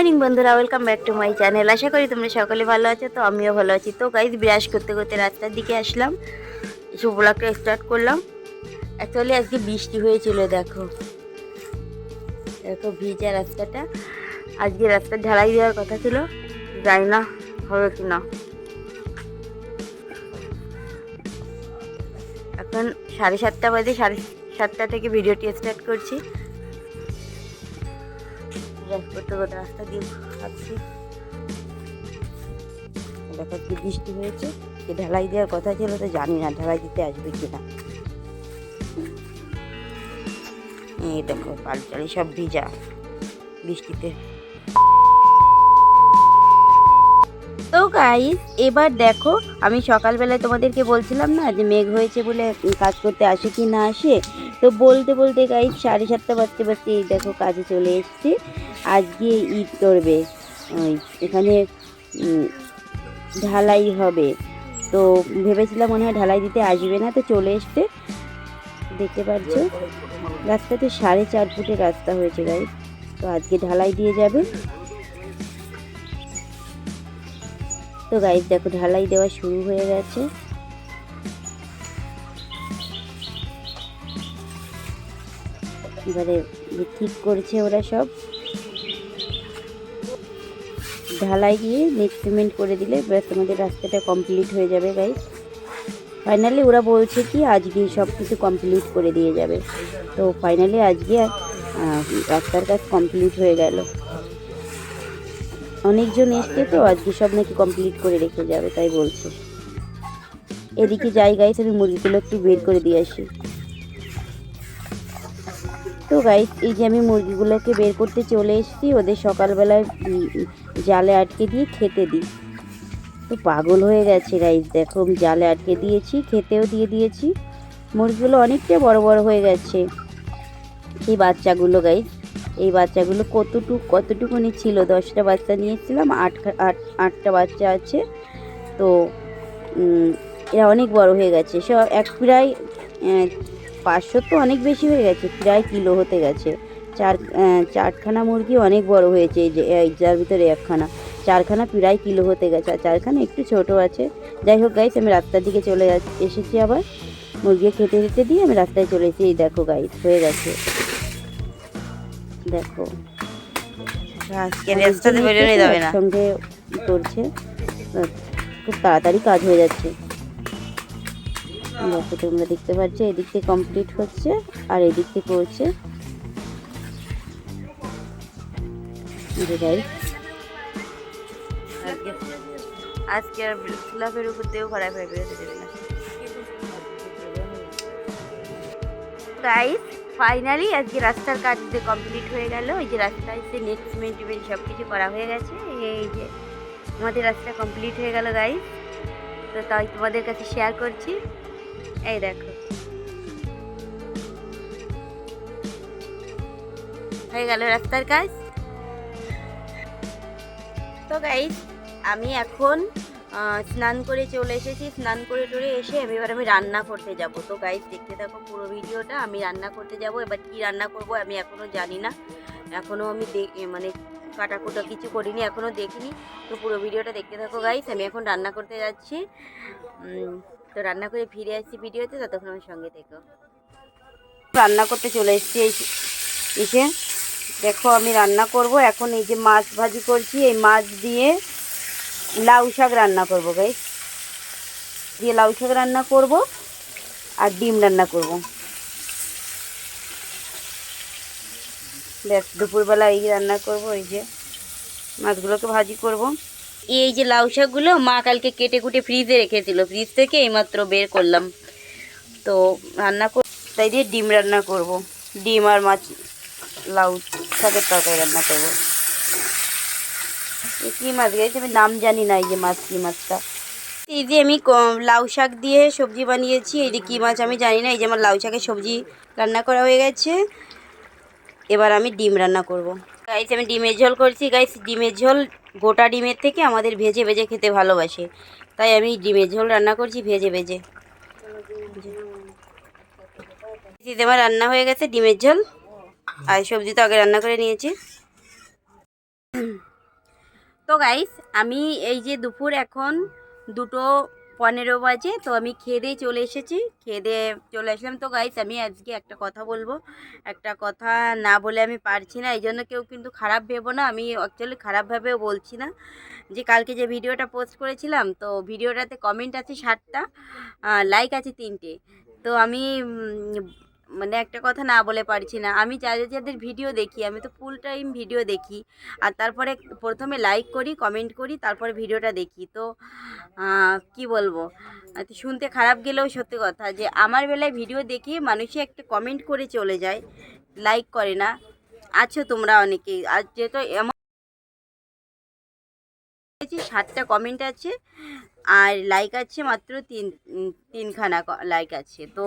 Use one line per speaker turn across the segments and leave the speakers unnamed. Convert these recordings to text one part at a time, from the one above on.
Morning বন্ধুরা welcome back to my channel আশা করি তোমরা সকলে ভালো আছো, তো আমিও ভালো আছি। তো গাইজ বিরাজ করতে করতে রাস্তার দিকে আসলাম। এসে ব্লগটা স্টার্ট করলাম। অ্যাকচুয়ালি আজকে বৃষ্টি হয়েছিল, দেখো। দেখো, ভিজা রাস্তাটা। আজকে রাস্তা ঢালাই দেওয়ার কথা ছিল। যাই না, হবে কি না। এখন সাড়ে সাতটা বাজে, সাড়ে সাতটা থেকে ভিডিওটি স্টার্ট করছি। রাস্তা দিয়ে বৃষ্টি হয়েছে। যে ঢালাই দেওয়ার কথা ছিল, তো জানি না ঢালাই দিতে আসবে কি না এই দেখো, পালচালি সব ভিজা বৃষ্টিতে। তো গাইস এবার দেখো, আমি সকালবেলায় তোমাদেরকে বলছিলাম না যে মেঘ হয়েছে বলে কাজ করতে আসে কি না আসে? তো বলতে বলতে গাইস সাড়ে সাতটা বাজতে বাজতে এই দেখো কাজে চলে এসেছি। আজকে ঈদ করবে। এখানে ঢালাই হবে। তো ভেবেছিলাম মনে হয় ঢালাই দিতে আসবে না, তো চলে এসছে। দেখতে পাচ্ছ, রাস্তাতে সাড়ে চার ফুটের রাস্তা হয়েছে গাইস তো আজকে ঢালাই দিয়ে যাবে। তো গাইস দেখো, ঢালাই দেওয়া শুরু হয়ে গেছে। এবারে ঠিক করছে ওরা সব। ঢালাই দিয়ে নেট সিমেন্ট করে দিলে ব্যাস তোমাদের রাস্তাটা কমপ্লিট হয়ে যাবে গাইস ফাইনালি ওরা বলছে কি আজকে সব কিছু কমপ্লিট করে দিয়ে যাবে। তো ফাইনালি আজকে রাস্তার কাজ কমপ্লিট হয়ে গেল। অনেকজন এসছে তো, আজকে সব নাকি কমপ্লিট করে রেখে যাবে, তাই বলছে। এদিকে যাই গাইস আমি মুরগিগুলো একটু বের করে দিয়ে আসি। তো গাইস এই যে আমি মুরগিগুলোকে বের করতে চলে এসেছি, ওদের সকালবেলায় জালে আটকে দিয়ে খেতে দিই। তো পাগল হয়ে গেছে গাইস দেখো জালে আটকে দিয়েছি, খেতেও দিয়ে দিয়েছি। মুরগিগুলো অনেকটা বড় বড় হয়ে গেছে। এই বাচ্চাগুলো গাইস এই বাচ্চাগুলো কতটুকু, কতটুকুনি ছিল? দশটা বাচ্চা নিয়েছিলাম, আট আট, আটটা বাচ্চা আছে। তো এরা অনেক বড় হয়ে গেছে। সব এক প্রায় পাঁচশো তো অনেক বেশি হয়ে গেছে প্রায় কিলো হতে গেছে। চার চারখানা মুরগি অনেক বড় হয়েছে এই যে যার ভিতরে একখানা। চারখানা প্রায় কিলো হতে গেছে আর চারখানা একটু ছোট আছে। যাই হোক গাইস আমি রাস্তার দিকে চলে যাচ্ছি এসেছি আবার। মুরগি খেতে খেতে দিয়ে আমি রাস্তায় চলে এসেছি। এই দেখো গাইস হয়ে গেছে। দেখো। সঙ্গে করছে। খুব তাড়াতাড়ি কাজ হয়ে যাচ্ছে। দেখো তোমরা দেখতে পাচ্ছ, এদিক থেকে কমপ্লিট হচ্ছে, আর এদিক থেকে যে
আজকে আর স্ল্যাবের উপর দিয়েও খারাপ হয়ে বেরোতে
গাইস ফাইনালি আজকে রাস্তার কাজ কমপ্লিট হয়ে গেল, এই যে রাস্তায় সে নেট সিমেন্ট টিমেন্ট সব কিছু করা হয়ে গেছে, এই যে আমাদের রাস্তা কমপ্লিট হয়ে গেল গাইস তো তাই তোমাদের কাছে শেয়ার করছি। এই দেখো। হয়ে গেল রাস্তার কাজ। তো গাইস আমি এখন স্নান করে চলে এসেছি। স্নান করে টরে এসে আমি এবার আমি রান্না করতে যাব। তো গাইস দেখতে থাকো পুরো ভিডিওটা। আমি রান্না করতে যাব। এবার কি রান্না করব আমি এখনও জানি না। এখনও আমি মানে কাটাকুটা কিছু করিনি এখনও দেখিনি। তো পুরো ভিডিওটা দেখতে থাকো গাইস আমি এখন রান্না করতে যাচ্ছি। তো রান্না করে ফিরে আসছি ভিডিওতে, ততক্ষণ আমার সঙ্গে থেকো। রান্না করতে চলে এসেছি এসে। দেখো, আমি রান্না করব। এখন এই যে মাছ ভাজি করছি, এই মাছ দিয়ে লাউ শাক রান্না করব গাই দিয়ে লাউ শাক রান্না করব আর ডিম রান্না করব। দেখ দুপুরবেলা এই রান্না করব, এই যে মাছগুলোকে ভাজি করব। এই যে লাউ শাকগুলো মা কালকে কেটে কুটে ফ্রিজে রেখেছিল। ফ্রিজ থেকে এইমাত্র বের করলাম। তো রান্না কর তাই দিয়ে ডিম রান্না করব। ডিম আর মাছ, লাউ শাকের তরকারি রান্না করব। কী মাছ গেছে? আমি নাম জানি না এই যে মাছ, কী মাছটা। এই যে আমি লাউ শাক দিয়ে সবজি বানিয়েছি। এই যে কী মাছ আমি জানি না। এই যে আমার লাউ শাকের সবজি রান্না করা হয়ে গেছে। এবার আমি ডিম রান্না করব। গাইস আমি ডিমের ঝোল করছি। গাইস ডিমের ঝোল গোটা ডিমের থেকে আমাদের ভেজে ভেজে খেতে ভালোবাসে। তাই আমি ডিমের ঝোল রান্না করছি ভেজে ভেজে। আমার রান্না হয়ে গেছে ডিমের ঝোল। আর সবজি তো আগে রান্না করে নিয়েছি। তো গাইস আমি এই যে দুপুর এখন দুটো পনেরো বাজে, তো আমি খেয়ে দিয়ে চলে এসেছি। খেয়ে দিয়ে চলে আসলাম। তো গাইস আমি আজকে একটা কথা বলব। একটা কথা না বলে আমি পারছি না। এই জন্য কেউ কিন্তু খারাপ ভেবো না। আমি অ্যাকচুয়ালি খারাপভাবেও বলছি না। যে কালকে যে ভিডিওটা পোস্ট করেছিলাম, তো ভিডিওটাতে কমেন্ট আছে সাতটা লাইক আছে তিনটে। তো আমি মানে একটা কথা না বলে পারছি না। আমি যাদের যাদের ভিডিও দেখি, আমি তো ফুল টাইম ভিডিও দেখি। আর তারপরে প্রথমে লাইক করি কমেন্ট করি, তারপরে ভিডিওটা দেখি। তো কি বলব? শুনতে খারাপ গেলেও সত্যি কথা যে, আমার বেলায় ভিডিও দেখি মানুষে একটা কমেন্ট করে চলে যায়। লাইক করে না। আছো তোমরা অনেকেই। আর যেহেতু এমন হয়েছে, সাতটা কমেন্ট আছে আর লাইক আছে মাত্র তিন তিনখানা লাইক আছে। তো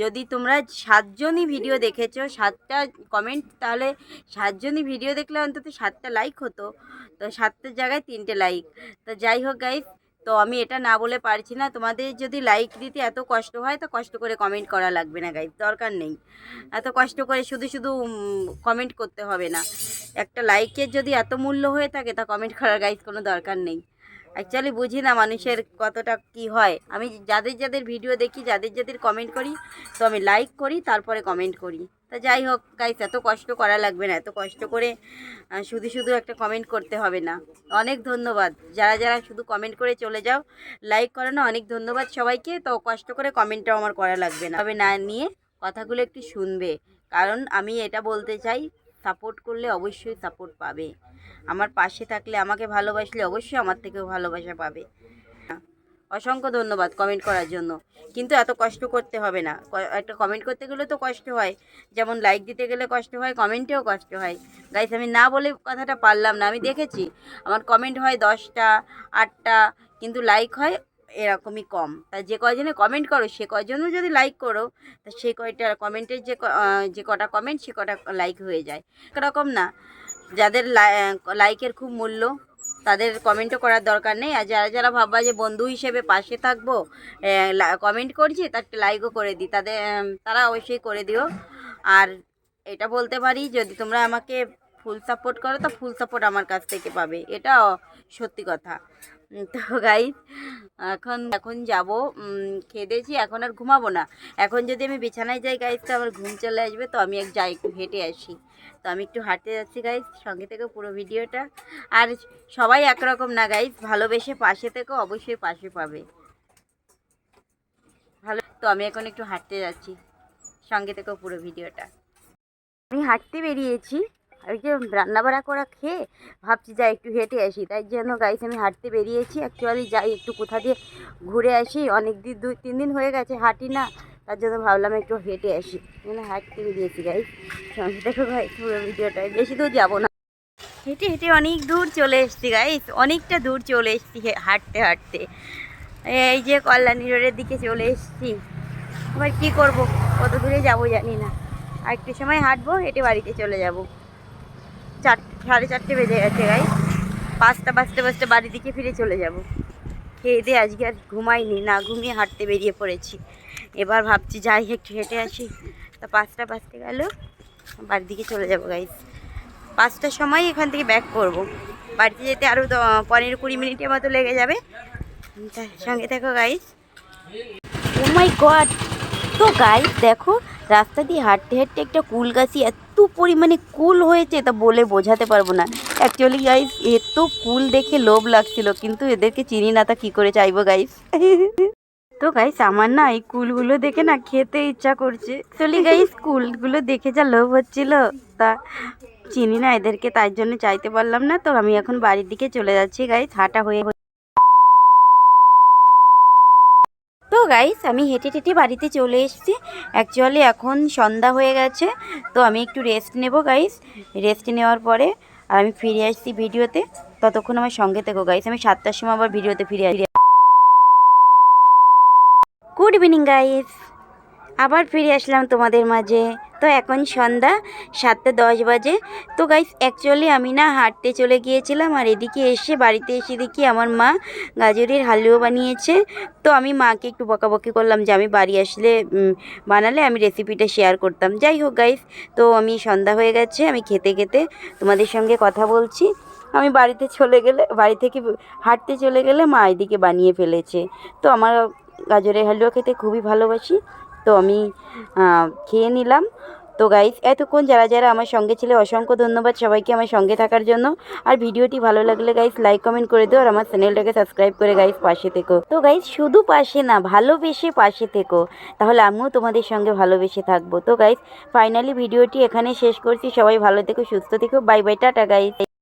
যদি তোমরা সাতজনই ভিডিও দেখেছ সাতটা কমেন্ট তাহলে সাতজনই ভিডিও দেখলে অন্তত সাতটা লাইক হতো। তো সাতটার জায়গায় তিনটে লাইক তো যাই হোক গাইস তো আমি এটা না বলে পারছি না। তোমাদের যদি লাইক দিতে এত কষ্ট হয়, তো কষ্ট করে কমেন্ট করা লাগবে না গাইজ দরকার নেই। এত কষ্ট করে শুধু শুধু কমেন্ট করতে হবে না। একটা লাইকের যদি এত মূল্য হয়ে থাকে, তা কমেন্ট করার গাইজ কোনো দরকার নেই। অ্যাকচুয়ালি বুঝি না মানুষের কতটা কি হয়। আমি যাদের যাদের ভিডিও দেখি, যাদের যাদের কমেন্ট করি, তো আমি লাইক করি, তারপরে কমেন্ট করি। তা যাই হোক গাইস এত কষ্ট করা লাগবে না। এত কষ্ট করে শুধু শুধু একটা কমেন্ট করতে হবে না। অনেক ধন্যবাদ। যারা যারা শুধু কমেন্ট করে চলে যাও লাইক করো না, অনেক ধন্যবাদ সবাইকে। তো কষ্ট করে কমেন্টটাও আমার করা লাগবে না। তবে না নিয়ে কথাগুলো একটু শুনবে। কারণ আমি এটা বলতে চাই সাপোর্ট করলে অবশ্যই সাপোর্ট পাবে। আমার পাশে থাকলে, আমাকে ভালোবাসলে অবশ্যই আমার থেকেও ভালোবাসা পাবে। অসংখ্য ধন্যবাদ কমেন্ট করার জন্য। কিন্তু এত কষ্ট করতে হবে না। একটা কমেন্ট করতে গেলে তো কষ্ট হয়। যেমন লাইক দিতে গেলে কষ্ট হয় কমেন্টেও কষ্ট হয়। গাইস আমি না বলে কথাটা পারলাম না। আমি দেখেছি, আমার কমেন্ট হয় দশটা, আটটা, কিন্তু লাইক হয় এরকমই কম। তা যে কয়জনে কমেন্ট করো, সে কয়জনও যদি লাইক করো, তা সে কয়টা কমেন্টের যে যে কটা কমেন্ট সে কটা লাইক হয়ে যায়। এরকম না। যাদের লাই- লাইকের খুব মূল্য, তাদের কমেন্টও করার দরকার নেই। আর যারা যারা ভাববা যে বন্ধু হিসেবে পাশে থাকব কমেন্ট করছি, তার লাইকও করে দিই। তাদের তারা অবশ্যই করে দিও। আর এটা বলতে পারি, যদি তোমরা আমাকে ফুল সাপোর্ট করো, তো ফুল সাপোর্ট আমার কাছ থেকে পাবে। এটা সত্যি কথা। তো গাইজ এখন এখন যাব খেয়ে দিয়েছি এখন আর ঘুমাবো না। এখন যদি আমি বিছানায় যাই গাইজ তো আমার ঘুম চলে আসবে, তো আমি এক যাই একটু হেঁটে আসি। তো আমি একটু হাঁটতে যাচ্ছি গাইজ সঙ্গে থেকে পুরো ভিডিওটা। আর সবাই একরকম না গাইজ ভালোবেসে পাশে থেকেও অবশ্যই পাশে পাবে। ভালো, তো আমি এখন একটু হাঁটতে যাচ্ছি, সঙ্গে থেকেও পুরো ভিডিওটা। আমি হাঁটতে বেরিয়েছি। ওই যে রান্নাবাড়া করা খেয়ে ভাবছি যাই একটু হেঁটে আসি। তাই জন্য গাইস আমি হাঁটতে বেরিয়েছি অ্যাকচুয়ালি যাই একটু কোথা দিয়ে ঘুরে আসি। অনেক দিন, দুই, তিন দিন হয়ে গেছে হাঁটি না, তার জন্য ভাবলাম একটু হেঁটে আসি। মানে হাঁটতে বেরিয়েছি সঙ্গে দেখো গাইস পুরো ভিডিওটায় বেশি দূর যাব না। হেঁটে হেঁটে অনেক দূর চলে এসেছি গাইস অনেকটা দূর চলে এসেছি হাঁটতে হাঁটতে। এই যে কল্যাণী রোডের দিকে চলে এসেছি। এবার কী করব? কত দূরে যাব জানি না। আর একটু সময় হাঁটবো, হেঁটে বাড়িতে চলে যাব। চার, সাড়ে চারটে বেজে গেছে গাই পাঁচটা পাঁচটা পাঁচটা বাড়ি দিকে ফিরে চলে যাব। খেয়ে দিয়ে আজকে আর ঘুমাইনি, না ঘুমিয়ে হাঁটতে বেরিয়ে পড়েছি। এবার ভাবছি যাই, একটু হেঁটে আসি। তা পাঁচটা বাজতে গেল, বাড়ির দিকে চলে যাব গাইস পাঁচটার সময় এখান থেকে ব্যাক করব। বাড়িতে যেতে আরও পনেরো কুড়ি মিনিটের মতো লেগে যাবে। সঙ্গে দেখো গাইস ও মাই গড তো গাইস দেখো, রাস্তা দিয়ে হাঁটতে হাঁটতে একটা কুল গাছি এত পরিমাণে কুল হয়েছে তা বলে বোঝাতে পারব না। অ্যাকচুয়ালি গাইস এত কুল দেখে লোভ লাগছিল কিন্তু এদেরকে চিনি না তা কী করে চাইব গাইস তো গাইস আমার না এই কুলগুলো দেখে না খেতে ইচ্ছা করছে। অ্যাকচুয়ালি গাইস কুলগুলো দেখে যা লোভ হচ্ছিল তা চিনি না এদেরকে তাই জন্য চাইতে পারলাম না। তো আমি এখন বাড়ির দিকে চলে যাচ্ছি গাইস হাঁটা হয়ে তো গাইস আমি হেঁটে হেঁটে বাড়িতে চলে এসেছি। অ্যাকচুয়ালি এখন সন্ধ্যা হয়ে গেছে, তো আমি একটু রেস্ট নেব গাইস রেস্ট নেওয়ার পরে আর আমি ফিরে আসছি ভিডিওতে। ততক্ষণ আমার সঙ্গে থেকো গাইস আমি সাতটার সময় আবার ভিডিওতে ফিরে আসি। গুড ইভিনিং গাইস আবার ফিরে আসলাম তোমাদের মাঝে। তো এখন সন্ধ্যা সাতটা দশ বাজে। তো গাইস অ্যাকচুয়ালি আমি না হাঁটতে চলে গিয়েছিলাম আর এদিকে এসে বাড়িতে এসে দেখি আমার মা গাজরের হালুয়া বানিয়েছে। তো আমি মাকে একটু বকাবকি করলাম যে আমি বাড়ি আসলে বানালে আমি রেসিপিটা শেয়ার করতাম। যাই হোক গাইস তো আমি সন্ধ্যা হয়ে গেছে, আমি খেতে খেতে তোমাদের সঙ্গে কথা বলছি। আমি বাড়িতে চলে গেলে, বাড়ি থেকে হাঁটতে চলে গেলে মা এদিকে বানিয়ে ফেলেছে। তো আমার গাজরের হালুয়া খেতে খুবই ভালোবাসি। তো আমি খেয়ে নিলাম। তো গাইস এতক্ষণ যারা যারা আমার সঙ্গে ছিল, অসংখ্য ধন্যবাদ সবাইকে আমার সঙ্গে থাকার জন্য। আর ভিডিওটি ভালো লাগলে গাইস লাইক কমেন্ট করে দিও। আর আমার চ্যানেলটাকে সাবস্ক্রাইব করে গাইস পাশে থেকো। তো গাইস শুধু পাশে না, ভালোবেসে পাশে থেকো। তাহলে আমিও তোমাদের সঙ্গে ভালোবেসে থাকব। তো গাইস ফাইনালি ভিডিওটি এখানে শেষ করছি। সবাই ভালো থেকো, সুস্থ থেকো। Bye bye tata guys